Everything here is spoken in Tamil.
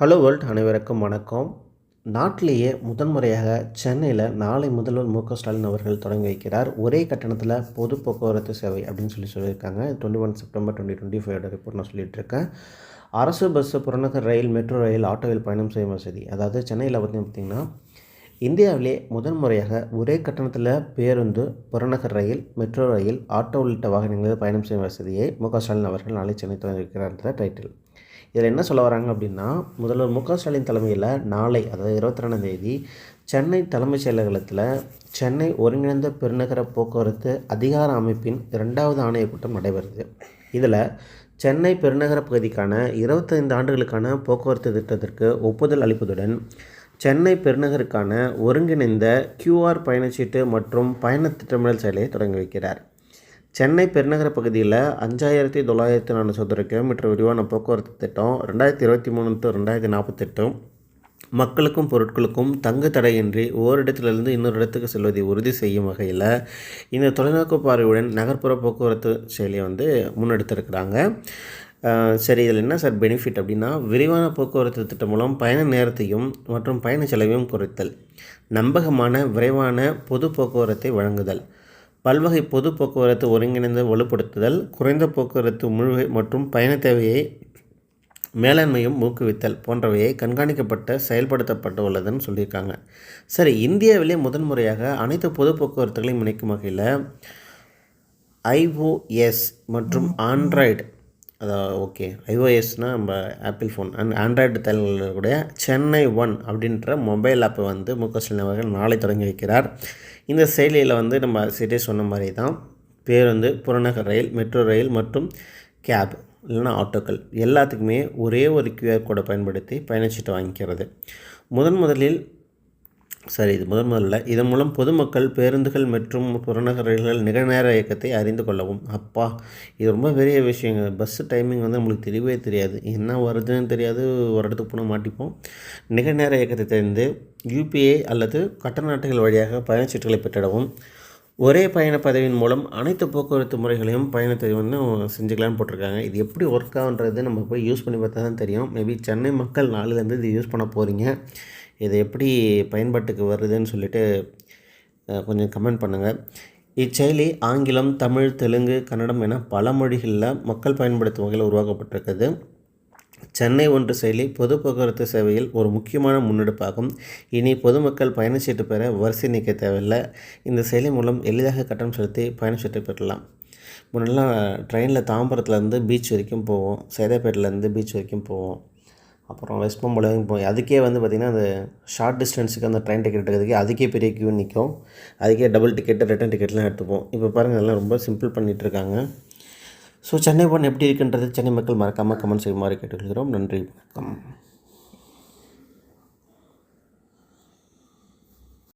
ஹலோ வேர்ல்ட் அனைவருக்கும் வணக்கம். நாட்டிலேயே முதன்முறையாக சென்னையில் நாளை முதல்வர் மு க ஸ்டாலின் அவர்கள் தொடங்கி வைக்கிறார். ஒரே கட்டணத்தில் பொது போக்குவரத்து சேவை அப்படின்னு சொல்லி சொல்லியிருக்காங்க. Twenty one September twenty twenty ஃபைவோட report நான் சொல்லிட்டு இருக்கேன். அரசு பஸ்ஸு புறநகர் ரயில் மெட்ரோ ரயில் ஆட்டோவில் பயணம் செய்யும் வசதி அதாவது சென்னையில் பார்த்திங்க பார்த்திங்கன்னா இந்தியாவிலே முதன்முறையாக ஒரே கட்டணத்தில் பேருந்து புறநகர் ரயில் மெட்ரோ ரயில் ஆட்டோ உள்ளிட்ட வாகனங்களில் பயணம் செய்யும் வசதியை மு க ஸ்டாலின் அவர்கள் நாளை சென்னை தொடங்கியிருக்கிறார் என்ற டைட்டில் இதில் என்ன சொல்ல வராங்க அப்படின்னா முதல்வர் மு க ஸ்டாலின் தலைமையில் நாளை அதாவது இருபத்தி ரெண்டாம் தேதி சென்னை தலைமைச் செயலகத்தில் சென்னை ஒருங்கிணைந்த பெருநகர போக்குவரத்து அதிகார அமைப்பின் இரண்டாவது ஆணையக் கூட்டம் நடைபெறுது. இதில் சென்னை பெருநகர பகுதிக்கான இருபத்தைந்து ஆண்டுகளுக்கான போக்குவரத்து திட்டத்திற்கு ஒப்புதல் அளிப்பதுடன் சென்னை பெருநகருக்கான ஒருங்கிணைந்த கியூஆர் பயணச்சீட்டு மற்றும் பயண திட்டமிடல் செயலை தொடங்கி வைக்கிறார். சென்னை பெருநகர பகுதியில் அஞ்சாயிரத்தி தொள்ளாயிரத்தி நாலு சதுர கிலோமீட்டர் விரிவான போக்குவரத்து திட்டம் ரெண்டாயிரத்தி இருபத்தி மூணு டு ரெண்டாயிரத்தி நாற்பத்தெட்டும் மக்களுக்கும் பொருட்களுக்கும் தங்கு தடையின்றி ஓரிடத்திலிருந்து இன்னொரு இடத்துக்கு செல்வதை உறுதி செய்யும் வகையில் இந்த தொலைநோக்கு பார்வையுடன் நகர்ப்புற போக்குவரத்து செயலியை வந்து முன்னெடுத்திருக்கிறாங்க. சரி இதில் என்ன சார் பெனிஃபிட் அப்படின்னா விரிவான போக்குவரத்து திட்டம் மூலம் பயண நேரத்தையும் மற்றும் பயண செலவையும் குறைத்தல். நம்பகமான விரைவான பொது போக்குவரத்தை வழங்குதல். பல்வகை பொது போக்குவரத்து ஒருங்கிணைந்து வலுப்படுத்துதல். குறைந்த போக்குவரத்து முழுகை மற்றும் பயண தேவையை மேலாண்மையும் ஊக்குவித்தல் போன்றவையை கண்காணிக்கப்பட்ட செயல்படுத்தப்பட்டு உள்ளதுன்னு சொல்லியிருக்காங்க. சரி இந்தியாவிலே முதன்முறையாக அனைத்து பொது போக்குவரத்துகளையும் இணைக்கும் வகையில் ஐஓஎஸ் மற்றும் ஆண்ட்ராய்டு அதான் ஓகே ஐஓஎஸ்னால் நம்ம ஆப்பிள் ஃபோன் அண்ட் ஆண்ட்ராய்டு தலைவர்களுடைய சென்னை ஒன் அப்படின்ற மொபைல் ஆப்பை வந்து முக ஸ்டாலின் அவர்கள் நாளை தொடங்கி வைக்கிறார். இந்த செயலியில் வந்து நம்ம சிட்டே சொன்ன மாதிரி தான் பேருந்து புறநகர் ரயில் மெட்ரோ ரயில் மற்றும் கேப் இல்லைன்னா ஆட்டோக்கள். எல்லாத்துக்குமே ஒரே ஒரு கியூஆர் கோடை பயன்படுத்தி பயணச்சீட்டு வாங்கிக்கிறது. முதன் முதலில் சரி இது முதன் முதல்ல. இதன் மூலம் பொதுமக்கள் பேருந்துகள் மற்றும் புறநகர் ரயில்கள் நிகழ்நேர இயக்கத்தை அறிந்து கொள்ளவும். அப்பா இது ரொம்ப பெரிய விஷயங்க. பஸ்ஸு டைமிங் வந்து நம்மளுக்கு தெரியவே தெரியாது. என்ன வருதுன்னு தெரியாது. ஒரு இடத்துக்கு போனால் மாட்டிப்போம். நிகழ்நேர இயக்கத்தை தெரிந்து யூபிஐ அல்லது கட்டண அட்டைகள் வழியாக பயணச்சீட்டுகளை பெற்றிடவும். ஒரே பயண பதவியின் மூலம் அனைத்து போக்குவரத்து முறைகளையும் பயணத்தை வந்து செஞ்சுக்கலான்னு போட்டிருக்காங்க. இது எப்படி ஒர்க் ஆகுன்றது நம்ம போய் யூஸ் பண்ணி பார்த்தா தான் தெரியும். மேபி சென்னை மக்கள் நாளிலேருந்து இது யூஸ் பண்ண போகிறீங்க இது எப்படி பயன்பாட்டுக்கு வருதுன்னு சொல்லிட்டு கொஞ்சம் கமெண்ட் பண்ணுங்கள் இச்செயலி ஆங்கிலம் தமிழ் தெலுங்கு கன்னடம் என பல மொழிகளில் மக்கள் பயன்படுத்தும் வகையில் உருவாக்கப்பட்டிருக்குது. சென்னை ஒன்று செயலி பொது போக்குவரத்து சேவையில் ஒரு முக்கியமான முன்னெடுப்பாகும். இனி பொதுமக்கள் பயணச்சீட்டு பெற வரிசை நீக்க தேவையில்லை. இந்த செயலி மூலம் எளிதாக கட்டணம் செலுத்தி பயணச்சீட்டு பெறலாம். முன்னெல்லாம் ட்ரெயினில் தாம்பரத்துலேருந்து பீச் வரைக்கும் போவோம். சேதாப்பேட்டிலேருந்து பீச் வரைக்கும் போவோம். அப்புறம் வெஸ்ட் பெங்கால் போய் அதுக்கே வந்து பார்த்திங்கன்னா அந்த ஷார்ட் டிஸ்டன்ஸுக்கு அந்த ட்ரெயின் டிக்கெட் எடுக்கிறதுக்கே அதுக்கே பெரிய க்யூ நிற்கும் அதுக்கே டபுள் டிக்கெட்டு ரிட்டன் டிக்கெட்லாம் எடுத்துப்போம். இப்போ பாருங்கள் எல்லாம் ரொம்ப சிம்பிள் பண்ணிகிட்ருக்காங்க ஸோ சென்னை ஒன் எப்படி இருக்குன்றது சென்னை மக்கள் மறக்காமல் கமெண்ட் செய்யுமாறு கேட்டுக்கொள்கிறோம். நன்றி வணக்கம்.